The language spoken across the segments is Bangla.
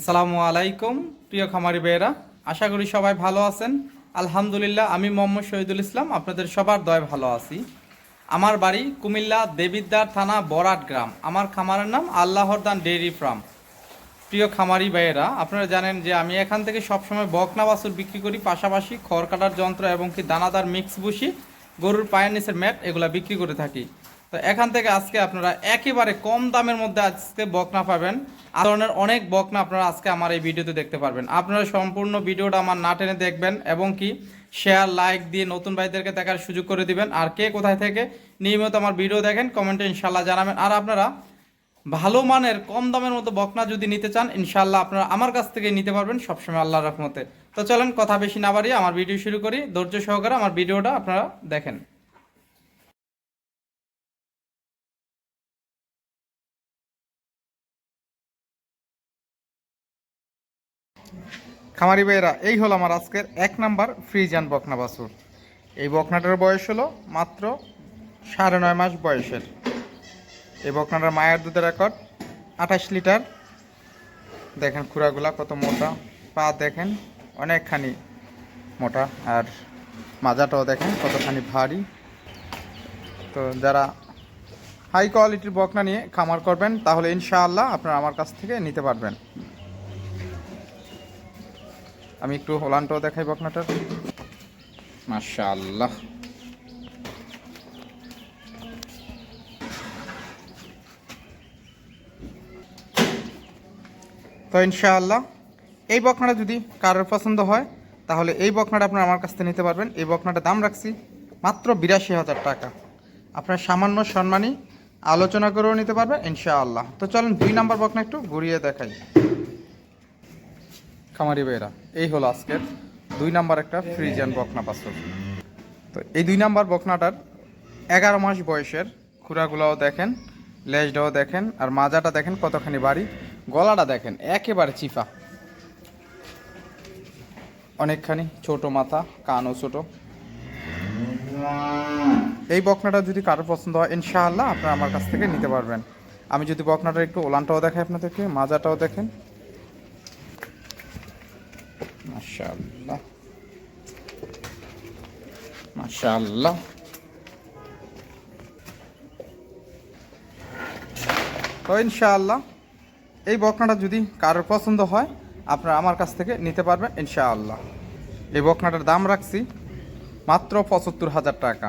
আসসালামু আলাইকুম, প্রিয় খামারি বেয়েরা আশা করি সবাই ভালো আছেন। আলহামদুলিল্লাহ, আমি মোহাম্মদ শহীদুল ইসলাম, আপনাদের সবার দয় ভালো আছি। আমার বাড়ি কুমিল্লা দেবিদ্দার থানা বরাট গ্রাম। আমার খামারের নাম আল্লাহরদান ডেইরি ফার্ম। প্রিয় খামারি ভাইয়েরা, আপনারা জানেন যে আমি এখান থেকে সবসময় বকনা বাছুর বিক্রি করি, পাশাপাশি খড় কাটার যন্ত্র এবং কি দানাদার মিক্স বুসি গরুর পায়ের নিচের ম্যাট এগুলো বিক্রি করে থাকি। তো এখান থেকে আজকে আপনারা একেবারে কম দামের মধ্যে আজকে বকনা পাবেন। আর ধরনের অনেক বকনা আপনারা আজকে আমার এই ভিডিওতে দেখতে পারবেন। আপনারা সম্পূর্ণ ভিডিওটা আমার না টেনে দেখবেন এবং কি শেয়ার লাইক দিয়ে নতুন ভাইদেরকে দেখার সুযোগ করে দিবেন। আর কে কোথায় থেকে নিয়মিত আমার ভিডিও দেখেন কমেন্টে ইনশাল্লাহ জানাবেন। আর আপনারা ভালো মানের, কম দামের মতো বকনা যদি নিতে চান ইনশাল্লাহ আপনারা আমার কাছ থেকে নিতে পারবেন সবসময় আল্লাহর রহমতে। তো চলেন কথা বেশি না বাড়িয়ে আমার ভিডিও শুরু করি। ধৈর্য সহকারে আমার ভিডিওটা আপনারা দেখেন। খামারি ভাইয়েরা, এই হলো আমার আজকের এক নাম্বার ফ্রিজান বকনা বাছুর। এই বকনাটার বয়স হলো মাত্র সাড়ে নয় মাস বয়সের। এই বকনাটার মায়ের দুধের রেকর্ড আঠাশ লিটার। দেখেন খুরাগুলা কত মোটা। পা দেখেন অনেকখানি মোটা আর মাজাটাও দেখেন কতখানি ভারী। তো যারা হাই কোয়ালিটির বকনা নিয়ে খামার করবেন, তাহলে ইনশাআল্লাহ আপনারা আমার কাছ থেকে নিতে পারবেন। আমি একটু হোলানটাও দেখাই বকনাটার মাশাআল্লাহ। তো ইনশাআল্লাহ, এই বকনাটা যদি কারোর পছন্দ হয়, তাহলে এই বকনাটা আপনারা আমার কাছ থেকে নিতে পারবেন। এই বকনাটার দাম রাখছি মাত্র বিরাশি হাজার টাকা। আপনার সামান্য সম্মানী আলোচনা করেও নিতে পারবেন, ইনশাআল্লাহ। তো চলেন দুই নাম্বার বকনা একটু ঘুরিয়ে দেখাই। খামারি ভাইরা এই হলো আজকের দুই নাম্বার একটা ফ্রিজিয়ান বকনা পাথর তো এই দুই নাম্বার বকনাটার এগারো মাস বয়সের খুরাগুলাও দেখেন, লেজটাও দেখেন, আর মাজাটা দেখেন কতখানি বাড়ি, গলাটা দেখেন একেবারে চিফা অনেকখানি ছোট মাথা, কানও ছোট। এই বকনাটা যদি কারোর পছন্দ হয়, ইনশাআল্লাহ আপনারা আমার কাছ থেকে নিতে পারবেন। আমি যদি বকনাটা একটু ওলানটাও দেখাই আপনাদেরকে, মাজাটাও দেখেন। মাশাআল্লাহ মাশাআল্লাহ তো ইনশাআল্লাহ, এই বকনাটা যদি কারোর পছন্দ হয়, আপনারা আমার কাছ থেকে নিতে পারবেন ইনশাআল্লাহ। এই বকনাটার দাম রাখছি মাত্র পঁচাত্তর হাজার টাকা।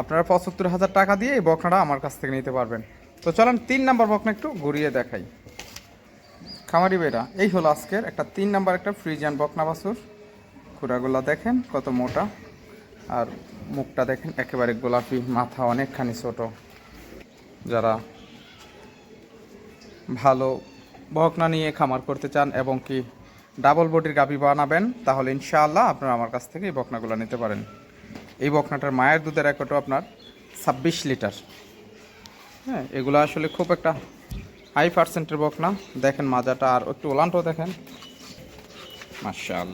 আপনারা পঁচাত্তর হাজার টাকা দিয়ে এই বকনাটা আমার কাছ থেকে নিতে পারবেন। তো চলেন তিন নাম্বার বকনা একটু ঘুরিয়ে দেখাই। খামারি বেড়া এই হলো আজকের একটা তিন নাম্বার একটা ফ্রিজিয়ান বকনা বাছুর। খুঁড়াগুলা দেখেন কত মোটা, আর মুখটা দেখেন একেবারে গোলাপি, মাথা অনেকখানি ছোট। যারা ভালো বকনা নিয়ে খামার করতে চান এবং কি ডাবল বডির গাভি বানাবেন, তাহলে ইনশাআল্লাহ আপনারা আমার কাছ থেকে এই বকনাগুলো নিতে পারেন। এই বকনাটার মায়ের দুধের রেকর্ডও আপনার ছাব্বিশ লিটার। হ্যাঁ এগুলো আসলে খুব একটা হাই পার্সেন্টের বক না। দেখেন মাজাটা আর একটু ওলানটাও দেখেন। মার্শাল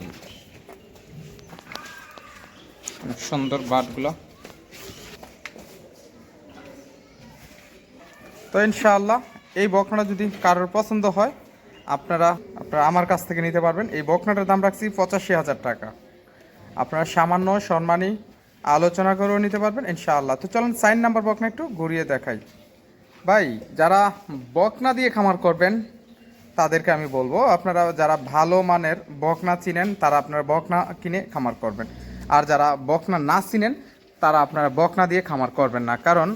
সুন্দর বাটগুলো। তো ইনশাআল্লাহ, এই বকনাটা যদি কারোর পছন্দ হয়, আপনারা আপনারা আমার কাছ থেকে নিতে পারবেন। এই বকনাটার দাম রাখছি পঁচাশি হাজার টাকা। আপনারা সামান্য সম্মানী আলোচনা করেও নিতে পারবেন ইনশাআল্লাহ। তো চলুন সাইন নাম্বার বকনা একটু ঘুরিয়ে দেখাই। ভাই, যারা বকনা দিয়ে খামার করবেন, তাদেরকে আমি বলব, আপনারা যারা ভালো মানের বকনা চিনেন, তারা আপনারা বকনা কিনে খামার করবেন। আর যারা বকনা না চিনেন, তারা আপনারা বকনা দিয়ে খামার করবেন না। কারণ,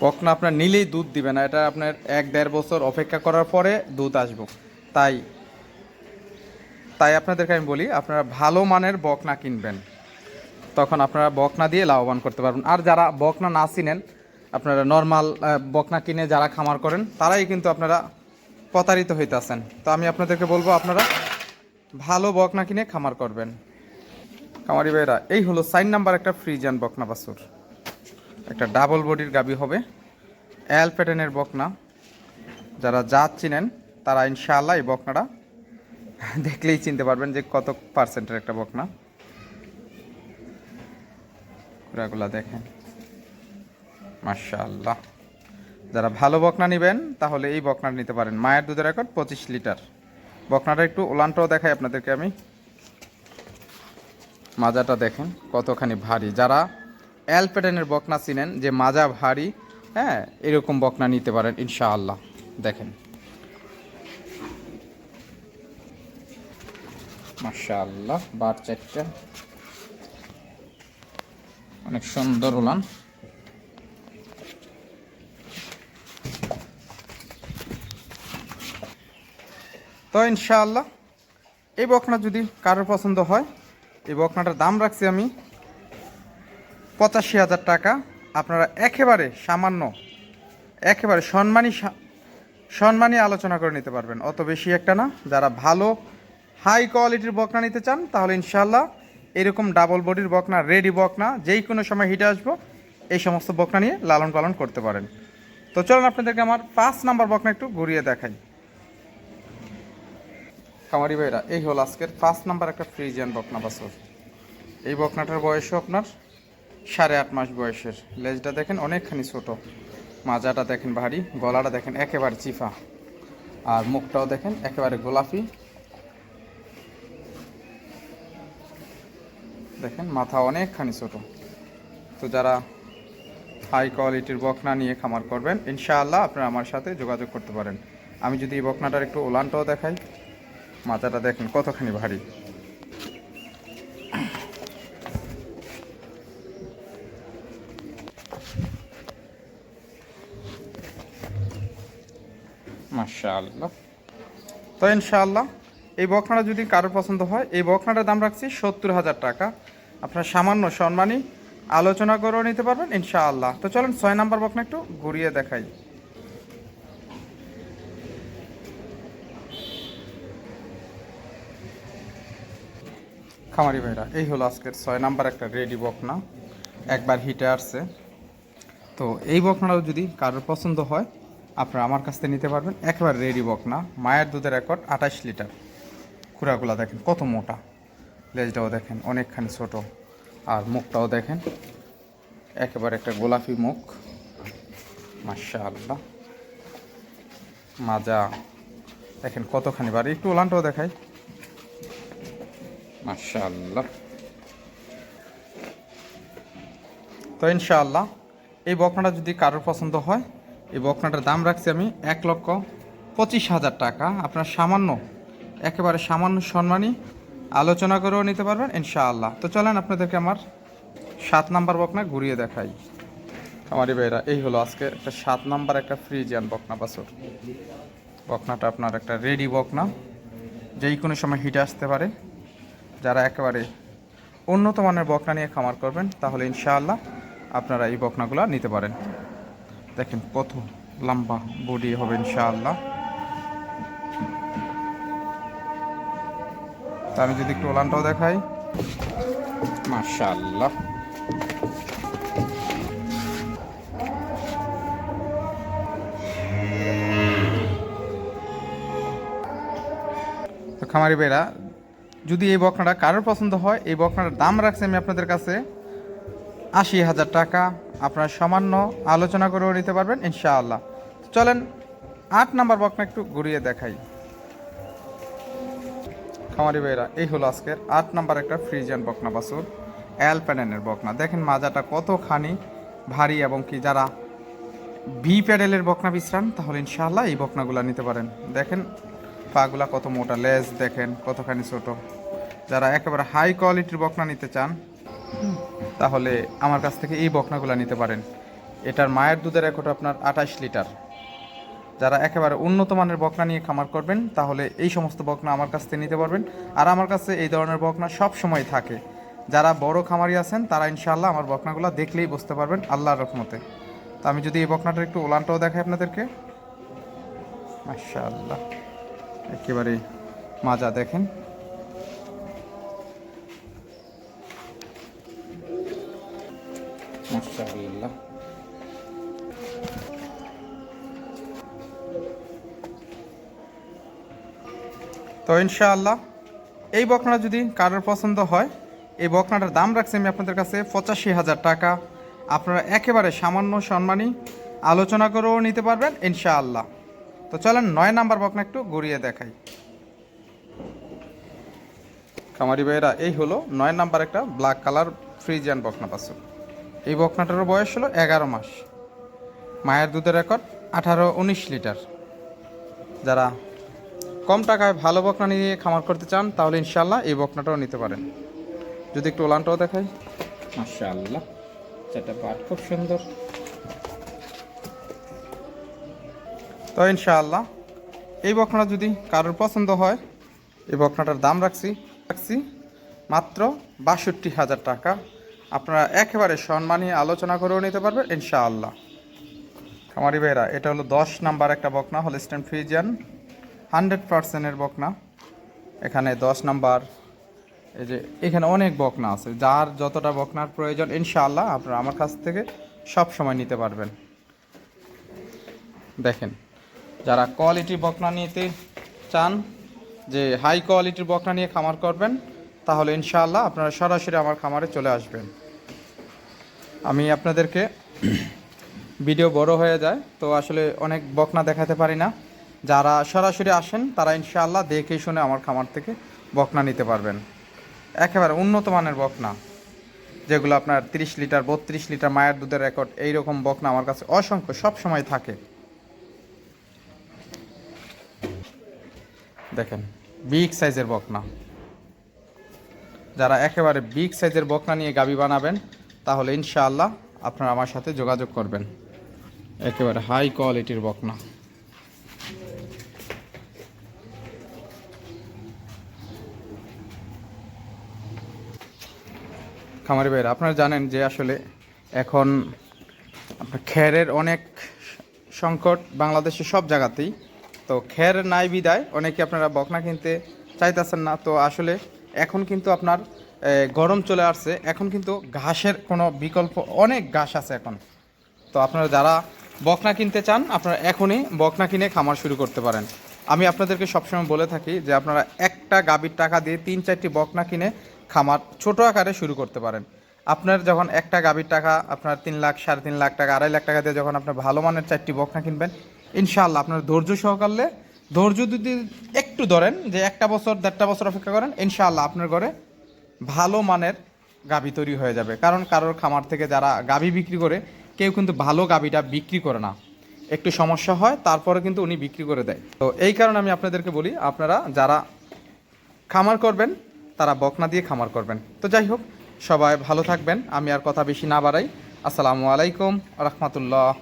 বকনা আপনার নিলেই দুধ দিবে না। এটা আপনার এক দেড় বছর অপেক্ষা করার পরে দুধ আসব। তাই তাই আপনাদেরকে আমি বলি, আপনারা ভালো মানের বকনা কিনবেন। তখন আপনারা বকনা দিয়ে লাভবান করতে পারবেন। আর যারা বকনা না চিনেন আপনারা নর্মাল বকনা কিনে যারা খামার করেন, তারাই কিন্তু আপনারা প্রতারিত হইতেছেন। তো আমি আপনাদেরকে বলব, আপনারা ভালো বকনা কিনে খামার করবেন। খামারি ভাইরা এই হলো সাইন নাম্বার একটা ফ্রিজান বকনা বাসুর একটা ডাবল বডির গাবি হবে। অ্যাল প্যাটার্নের বকনা। যারা জাত চিনেন, তারা ইনশাআল্লাহ এই বকনাটা দেখলেই চিনতে পারবেন যে কত পার্সেন্টের একটা বকনা। ঘোড়াগুলা দেখেন। মাশাআল্লাহ। যারা ভালো বকনা নেবেন, তাহলে এই বকনাটা নিতে পারেন। মায়ের দুধের রেকর্ড পঁচিশ লিটার। বকনাটা একটু উলানটাও দেখাই আপনাদেরকে আমি। মাজাটা দেখেন, কতখানি ভারী। যারা অ্যালপেটেনের বকনা চিনেন, যে মাজা ভারী হ্যাঁ এরকম বকনা নিতে পারেন, ইনশাআল্লাহ। দেখেন। মাশাআল্লাহ বার চারটা অনেক সুন্দর উলান। তো ইনশাআল্লাহ, এই বকনা যদি কারোর পছন্দ হয়, এই বকনাটার দাম রাখছি আমি পঁচাশি হাজার টাকা। আপনারা একেবারে সামান্য, একেবারে সম্মানী সম্মানী আলোচনা করে নিতে পারবেন। অত বেশি একটা না, যারা ভালো হাই কোয়ালিটির বকনা নিতে চান, তাহলে ইনশাল্লাহ এরকম ডাবল বডির বকনা রেডি বকনা, যেই কোনো সময় হিটে আসব, এই সমস্ত বকনা নিয়ে লালন পালন করতে পারেন। তো চলুন আপনাদেরকে আমার পাঁচ নাম্বার বকনা একটু ঘুরিয়ে দেখাই। কামারি ভাইরা, এই হলো আজকের পাঁচ নাম্বার একটা ফ্রিজিয়ান বকনা বাছর। এই বকনাটার বয়সও আপনার সাড়ে আট মাস বয়সের। লেজটা দেখেন অনেকখানি ছোট। মাজাটা দেখেন ভারী, গলাটা দেখেন একেবারে চিফা। আর মুখটাও দেখেন একেবারে গোলাপি। দেখেন মাথা অনেকখানি ছোট। তো যারা হাই কোয়ালিটির বকনা নিয়ে খামার করবেন, ইনশাআল্লাহ আপনারা আমার সাথে যোগাযোগ করতে পারেন। আমি যদি এই বকনাটার একটু ওলানটাও দেখাই। মাথাটা দেখেন কতখানি ভারী। তো ইনশাআল্লাহ, এই বকনাটা যদি কারোর পছন্দ হয়, এই বকনাটার দাম রাখছি সত্তর হাজার টাকা। আপনার সামান্য সম্মানী আলোচনা করেও নিতে পারবেন ইনশাআল্লাহ। তো চলুন ছয় নাম্বার বকনা একটু ঘুরিয়ে দেখাই। খামারি ভাইরা, এই হলো আজকের ছয় নাম্বার একটা রেডি বকনা। একবার হিটে আসছে। তো এই বকনাটাও যদি কারোর পছন্দ হয়, আপনারা আমার কাছ থেকে নিতে পারবেন। একেবারে রেডি বকনা, মায়ের দুধের রেকর্ড আঠাশ লিটার। খুঁড়াগুলা দেখেন কত মোটা। লেজটাও দেখেন অনেকখানি ছোট। আর মুখটাও দেখেন একেবারে একটা গোলাপি মুখ। মাশা আল্লাহ মাজা। দেখেন কতখানি বাড়ি। একটু ওলানটাও দেখাই। মাশা আল্লাহ তো ইনশাআল্লাহ, এই বকনাটা যদি কারোর পছন্দ হয়, এই বকনাটার দাম রাখছি আমি এক লক্ষ পঁচিশ হাজার টাকা। আপনার সামান্য, একেবারে সামান্য সম্মানই আলোচনা করেও নিতে পারবেন ইনশাআল্লাহ। তো চলেন আপনাদেরকে আমার সাত নাম্বার বকনা ঘুরিয়ে দেখাই। আমারই ভাইরা এই হলো আজকে একটা সাত নাম্বার একটা ফ্রিজিয়ান বকনা, বাছর। বকনাটা আপনার একটা রেডি বকনা। যেই কোনো সময় হিটে আসতে পারে যারা একেবারে উন্নত মানের বকনা নিয়ে খামার করবেন, তাহলে ইনশাআল্লাহ আপনারা এই বকনাগুলো নিতে পারেন। দেখেন কত লম্বা বডি হবে ইনশাআল্লাহ। আমি যদি একটু ওলানটাও দেখাই। মাশাআল্লাহ। তো খামারি বেরা যদি এই বকনাটা কারোর পছন্দ হয়, এই বকনাটার দাম রাখছি আমি আপনাদের কাছে আশি হাজার টাকা। আপনারা সামান্য আলোচনা করেও নিতে পারবেন, ইনশাআল্লাহ। চলেন, আট নাম্বার বকনা একটু ঘুরিয়ে দেখাই। খামারি ভাইরা এই হলো আজকের আট নাম্বার একটা ফ্রিজিয়ান বকনা বাসুর অ্যাল প্যানেলের বকনা। দেখেন মাজাটা কতখানি ভারী এবং কি যারা ভি প্যাডেলের বকনা বিশ্রান তাহলে ইনশাআল্লাহ এই বকনাগুলো নিতে পারেন। দেখেন, পাগুলা কত মোটা, লেজ দেখেন, কতখানি ছোট। যারা একেবারে হাই কোয়ালিটির বকনা নিতে চান, তাহলে আমার কাছ থেকে এই বকনাগুলো নিতে পারেন। এটার মায়ের দুধের রেকর্ড আপনার আঠাশ লিটার। যারা একেবারে উন্নত মানের বকনা নিয়ে খামার করবেন, তাহলে এই সমস্ত বকনা আমার কাছ থেকে নিতে পারবেন। আর আমার কাছে এই ধরনের বকনা সব সময় থাকে। যারা বড় খামারি আছেন, তারা ইনশাআল্লাহ আমার বকনাগুলো দেখলেই বুঝতে পারবেন আল্লাহর রহমতে। তো আমি যদি এই বকনাটার একটু ওলানটাও দেখাই আপনাদেরকে। মাশাআল্লাহ, একেবারে মাজা দেখেন। মাশাআল্লাহ তো ইনশাআল্লাহ, এই বকনা যদি কারোর পছন্দ হয়, এই বকনাটার দাম রাখছি আমি আপনাদের কাছে পঁচাশি হাজার টাকা। আপনারা একেবারে সামান্য সম্মানী আলোচনা করেও নিতে পারবেন ইনশাআল্লাহ। তো চলেন নয় নাম্বার বকনা একটু ঘুরিয়ে দেখাই। খামারি ভাইয়েরা, এই হলো নয় নাম্বার একটা ব্ল্যাক কালার ফ্রিজিয়ান বকনা বাছুর এই বকনাটারও বয়স হলো এগারো মাস। মায়ের দুধের রেকর্ড আঠারো উনিশ লিটার। যারা কম টাকায় ভালো বকনা নিয়ে খামার করতে চান তাহলে ইনশাল্লাহ এই বকনাটাও নিতে পারেন। যদি একটু ওলানটাও দেখাই। মাশাআল্লাহ সেটা পাট খুব সুন্দর। তো ইনশাআল্লাহ এই বকনাটা যদি কারোর পছন্দ হয় এই বকনাটার দাম রাখছি রাখছি মাত্র বাষট্টি হাজার টাকা। আপনারা একেবারে সম্মানী আলোচনা করেও নিতে পারবেন, ইনশাআল্লাহ। খামারি ভাইরা, এটা হলো দশ নাম্বার একটা বকনা হলিস্টেন ফ্রিজিয়ান হান্ড্রেড পার্সেন্টের বকনা। এখানে দশ নাম্বার, এই যে এখানে অনেক বকনা আছে, যার যতটা বকনার প্রয়োজন, ইনশাআল্লাহ আপনারা আমার কাছ থেকে সব সময় নিতে পারবেন। দেখেন, যারা কোয়ালিটি বকনা নিতে চান, যে হাই কোয়ালিটির বকনা নিয়ে খামার করবেন তাহলে ইনশাআল্লাহ আপনারা সরাসরি আমার খামারে চলে আসবেন। আমি আপনাদেরকে ভিডিও বড় হয়ে যায়, তো আসলে অনেক বকনা দেখাতে পারি না। যারা সরাসরি আসেন, তারা ইনশাআল্লাহ দেখে শুনে আমার খামার থেকে বকনা নিতে পারবেন। একেবারে উন্নত মানের বকনা, যেগুলো আপনার তিরিশ লিটার, বত্রিশ লিটার মায়ের দুধের রেকর্ড এই এইরকম বকনা আমার কাছে অসংখ্য, সব সময় থাকে। দেখেন, বিগ সাইজের বকনা। যারা একেবারে বিগ সাইজের বকনা নিয়ে গাবি বানাবেন, তাহলে ইনশাআল্লাহ আপনারা আমার সাথে যোগাযোগ করবেন। একেবারে হাই কোয়ালিটির বকনা। খামারি ভাইরা আপনারা জানেন যে আসলে এখন খেরের অনেক সংকট বাংলাদেশের সব জায়গাতেই। তো খের নাই বিদায়, অনেকে আপনারা বকনা কিনতে চাইতেছেন না। তো আসলে এখন কিন্তু আপনার গরম চলে আসছে। এখন কিন্তু ঘাসের কোনো বিকল্প, অনেক ঘাস আছে এখন। তো আপনারা যারা বকনা কিনতে চান, আপনারা এখনই বকনা কিনে খামার শুরু করতে পারেন। আমি আপনাদেরকে সবসময় বলে থাকি যে আপনারা একটা গাভীর টাকা দিয়ে তিন চারটি বকনা কিনে খামার ছোট আকারে শুরু করতে পারেন। আপনার যখন একটা গাভীর টাকা, আপনার তিন লাখ, সাড়ে তিন লাখ টাকা, আড়াই লাখ টাকা দিয়ে যখন আপনার ভালো মানের চারটি বকনা কিনবেন, ইনশাআল্লাহ আপনার ধৈর্য সহকারে ধৈর্য যদি একটু ধরেন যে একটা বছর, দেড়টা বছর অপেক্ষা করেন, ইনশাআল্লাহ আপনার ঘরে ভালো মানের গাভী তৈরি হয়ে যাবে। কারণ কারোর খামার থেকে যারা গাভী বিক্রি করে, কেউ কিন্তু ভালো গাভীটা বিক্রি করে না। একটু সমস্যা হয়, তারপরে কিন্তু উনি বিক্রি করে দেয়। তো এই কারণে আমি আপনাদেরকে বলি, আপনারা যারা খামার করবেন, তারা বকনা দিয়ে খামার করবেন। তো যাই হোক, সবাই ভালো থাকবেন, আমি আর কথা বেশি না বাড়াই। আসসালামু আলাইকুম, রহমতুল্লাহ।